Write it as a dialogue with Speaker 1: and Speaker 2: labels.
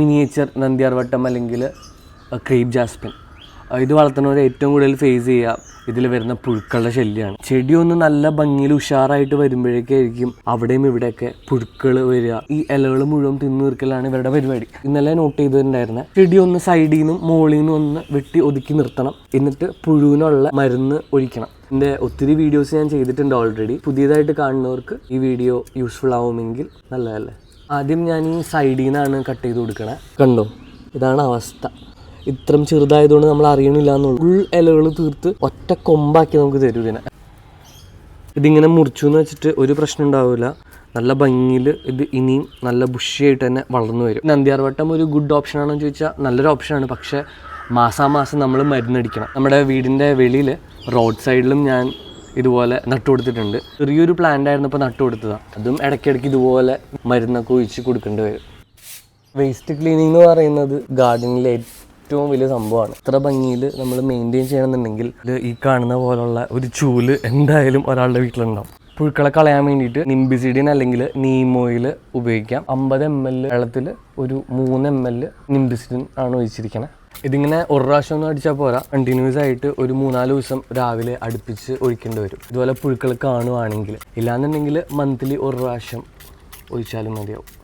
Speaker 1: Miniature നന്ദിയാർവട്ടം അല്ലെങ്കിൽ creep Jasmine. ഇത് വളർത്തുന്നവർ ഏറ്റവും കൂടുതൽ ഫേസ് ചെയ്യുക. ഇതിൽ വരുന്ന പുഴുക്കളുടെ ശല്യമാണ് ചെടി ഒന്ന് നല്ല ഭംഗിയിൽ ഉഷാറായിട്ട് വരുമ്പോഴേക്കായിരിക്കും അവിടെയും ഇവിടെയൊക്കെ പുഴുക്കൾ വരിക. ഈ ഇലകൾ മുഴുവൻ തിന്നു തീർക്കലാണ് ഇവരുടെ പരിപാടി. ഇന്നലെ നോട്ട് ചെയ്തിട്ടുണ്ടായിരുന്നത് ചെടിയൊന്ന് സൈഡിൽ നിന്നും മുകളിൽ നിന്നും ഒന്ന് വെട്ടി ഒതുക്കി നിർത്തണം. എന്നിട്ട് പുഴുവിനുള്ള മരുന്ന് ഒഴിക്കണം. എന്റെ ഒത്തിരി വീഡിയോസ് ഞാൻ ചെയ്തിട്ടുണ്ട് ഓൾറെഡി പുതിയതായിട്ട് കാണുന്നവർക്ക് ഈ വീഡിയോ യൂസ്ഫുൾ ആവുമെങ്കിൽ നല്ലതല്ലേ? ആദ്യം ഞാൻ ഈ സൈഡിൽ നിന്നാണ് കട്ട് ചെയ്ത് കൊടുക്കണേ. കണ്ടോ? ഇതാണ് അവസ്ഥ. ഇത്രയും ചെറുതായതുകൊണ്ട് നമ്മൾ അറിയണില്ല എന്നുള്ളൂ. ഫുൾ ഇലകൾ തീർത്ത് ഒറ്റ കൊമ്പാക്കി നമുക്ക് തരും ഇതിനെ. ഇതിങ്ങനെ മുറിച്ചു എന്ന് വെച്ചിട്ട് ഒരു പ്രശ്നം ഉണ്ടാവില്ല നല്ല ഭംഗിയിൽ ഇത് ഇനിയും നല്ല ബുഷിയായിട്ട് തന്നെ വളർന്നു വരും. നന്ദിയാർവട്ടം ഒരു ഗുഡ് ഓപ്ഷൻ ആണോ എന്ന് ചോദിച്ചാൽ നല്ലൊരു ഓപ്ഷനാണ് പക്ഷേ മാസാമാസം നമ്മൾ മരുന്നടിക്കണം. നമ്മുടെ വീടിന്റെ വെളിയിൽ റോഡ് സൈഡിലും ഞാൻ ഇതുപോലെ നട്ടു കൊടുത്തിട്ടുണ്ട് ചെറിയൊരു പ്ലാന്റ് ആയിരുന്നപ്പോൾ നട്ടു കൊടുത്തതാണ് അതും ഇടയ്ക്കിടയ്ക്ക് ഇതുപോലെ മരുന്നൊക്കെ ഒഴിച്ച് കൊടുക്കേണ്ടി വരും. വേസ്റ്റ് ക്ലീനിങ് എന്ന് പറയുന്നത് ഗാർഡനിലെ ഏറ്റവും വലിയ സംഭവമാണ്. ഇത്ര ഭംഗിയിൽ നമ്മൾ മെയിന്റെയിൻ ചെയ്യണമെന്നുണ്ടെങ്കിൽ ഈ കാണുന്ന പോലുള്ള ഒരു ചൂൽ എന്തായാലും ഒരാളുടെ വീട്ടിലുണ്ടാവും. പുഴുക്കളെ കളയാൻ വേണ്ടിയിട്ട് നിംബിസിഡിൻ അല്ലെങ്കിൽ നീമോയിൽ ഉപയോഗിക്കാം. അമ്പത് എം എൽ വെള്ളത്തിൽ ഒരു മൂന്ന് എം എൽ നിംബിസിഡിൻ ആണ് ഒഴിച്ചിരിക്കുന്നത് ഇതിങ്ങനെ ഒരു പ്രാവശ്യം ഒന്നും അടിച്ചാൽ പോരാ. കണ്ടിന്യൂസ് ആയിട്ട് ഒരു മൂന്നാൽ ദിവസം രാവിലെ അടുപ്പിച്ച് ഒഴിക്കേണ്ടി വരും. ഇതുപോലെ പുഴുക്കൾ കാണുവാണെങ്കിൽ ഇല്ലാന്നുണ്ടെങ്കിൽ മന്ത്ലി ഒരു പ്രാവശ്യം ഒഴിച്ചാലും മതിയാവും.